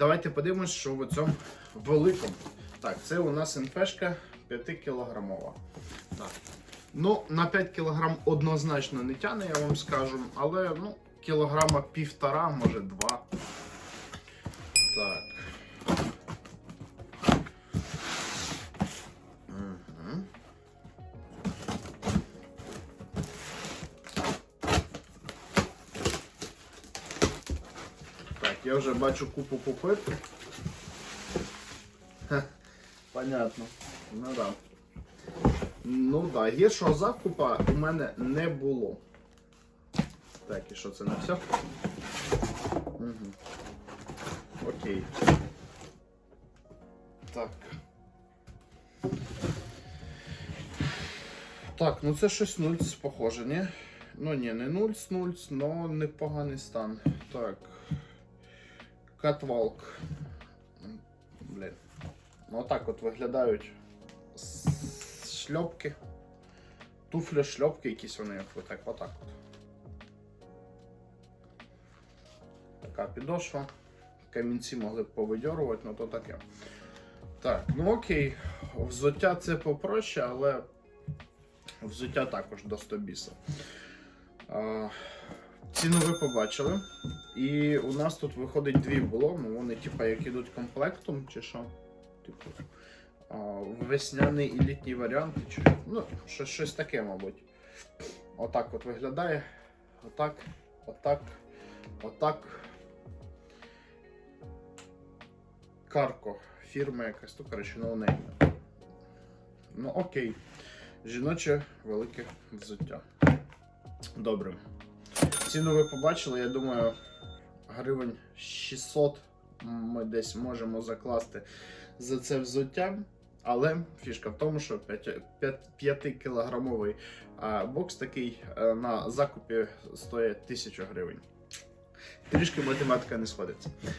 Давайте подивимось, що в цьому великому. Так, це у нас НПшка 5 кілограмова. Так. Ну, на 5 кілограм однозначно не тяне, я вам скажу, але ну, кілограма півтора, може два. Так. Я вже бачу купу купити. Понятно. Ну да. Ну да, гіршого закупа у мене не було. Так, і що це не все? Угу. Окей. Так. Так, ну це щось нульц, похоже, ні? Ну ні, не нульц, нульц, но непоганий стан. Так. Катвалк. Блін. Ну отак от виглядають шльопки. Туфлі, шльопки якісь вони отак, отак от. Така підошва. Камінці могли б повидьорувати, ну то таке. Так, ну окей. Взуття це попроще, але взуття також до 100 біса. Ціну ви побачили. І у нас тут виходить дві було, ну вони типа як ідуть комплектом, чи що. Типу, весняний і літній варіант, чи ну, щось, щось таке, мабуть. Отак от виглядає. Отак, отак, отак. Карко. Фірма якась, то коротше, ноунейм. Ну окей. Жіноче велике взуття. Добре. Ціну ви побачили, я думаю, гривень 600 ми десь можемо закласти за це взуття. Але фішка в тому, що 5-кілограмовий бокс такий е, на закупі стоїть 1000 гривень. Трішки математика не сходиться.